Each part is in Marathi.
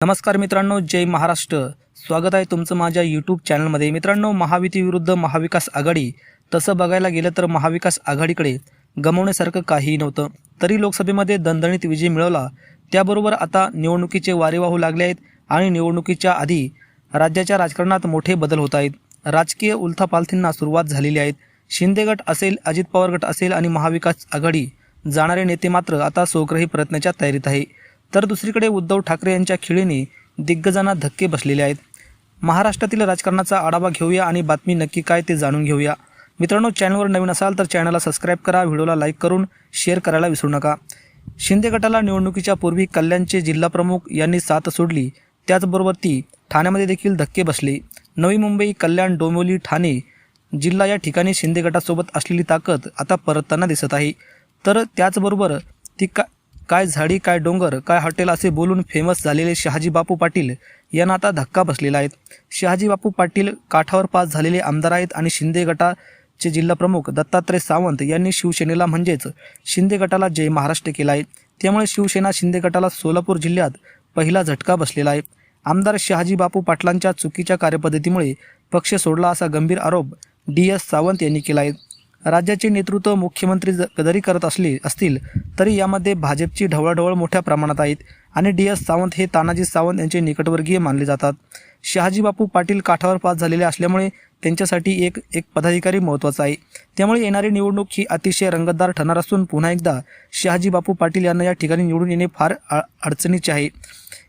नमस्कार मित्रांनो जय महाराष्ट्र. स्वागत आहे तुमचं माझ्या यूट्यूब चॅनलमध्ये मित्रांनो महाविती विरुद्ध महाविकास आघाडी. तसं बघायला गेलं तर महाविकास आघाडीकडे गमवण्यासारखं काहीही नव्हतं. तरी लोकसभेमध्ये दणदणीत विजय मिळवला. त्याबरोबर आता निवडणुकीचे वारे वाहू लागले आहेत आणि निवडणुकीच्या आधी राज्याच्या राजकारणात मोठे बदल होत आहेत. राजकीय उलथापालथींना सुरुवात झालेली आहेत शिंदे गट असेल अजित पवार गट असेल आणि महाविकास आघाडी जाणारे नेते मात्र आता सोग्रही प्रयत्नाच्या तयारीत आहे. तर दुसरीकडे उद्धव ठाकरे यांच्या खिळीने दिग्गजांना धक्के बसलेले आहेत. महाराष्ट्रातील राजकारणाचा आढावा घेऊया आणि बातमी नक्की काय ते जाणून घेऊया. मित्रांनो चॅनलवर नवीन असाल तर चॅनलला सबस्क्राईब करा व्हिडिओला लाईक करून शेअर करायला विसरू नका. शिंदे गटाला निवडणुकीच्या पूर्वी कल्याणचे जिल्हाप्रमुख यांनी साथ सोडली. त्याचबरोबर ती ठाण्यामध्ये देखील धक्के बसले. नवी मुंबई कल्याण डोंबिवली ठाणे जिल्हा या ठिकाणी शिंदे गटासोबत असलेली ताकद आता परतताना दिसत आहे. तर त्याचबरोबर ती का काय झाडी काय डोंगर काय हॉटेल असे बोलून फेमस झालेले शहाजी बापू पाटील यांना आता धक्का बसलेला आहे. शहाजी बापू पाटील काठावर पास झालेले आमदार आहेत आणि शिंदे गटाचे जिल्हाप्रमुख दत्तात्रय सावंत यांनी शिवसेनेला म्हणजेच शिंदे गटाला जय महाराष्ट्र केला आहे. त्यामुळे शिवसेना शिंदे गटाला सोलापूर जिल्ह्यात पहिला झटका बसलेला आहे. आमदार शहाजी बापू पाटलांच्या चुकीच्या कार्यपद्धतीमुळे पक्ष सोडला असा गंभीर आरोप डी एस सावंत यांनी केला आहे. राज्याचे नेतृत्व मुख्यमंत्री ज- जरी करत असले असतील तरी यामध्ये भाजपची ढवळाढवळ मोठ्या प्रमाणात आहेत आणि डी एस सावंत हे तानाजी सावंत यांचे निकटवर्गीय मानले जातात. शहाजी बापू पाटील काठावर पास झालेले असल्यामुळे त्यांच्यासाठी एक एक पदाधिकारी महत्त्वाचा आहे. त्यामुळे येणारी निवडणूक ही अतिशय रंगतदार ठरणार असून पुन्हा एकदा शहाजी बापू पाटील यांना या ठिकाणी निवडून येणे फार अडचणीचे आहे.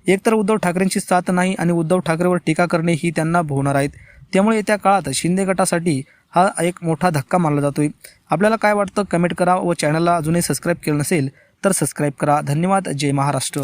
एकतर उद्धव ठाकरेंची साथ नाही आणि उद्धव ठाकरेवर टीका करणे ही त्यांना भोवणार आहेत. त्यामुळे येत्या काळात शिंदे गटासाठी हा एक मोठा धक्का मानला जातो आहे आपल्याला काय वाटतं? कमेंट करा व चॅनलला अजूनही सबस्क्राईब केलं नसेल तर सबस्क्राईब करा. धन्यवाद. जय महाराष्ट्र.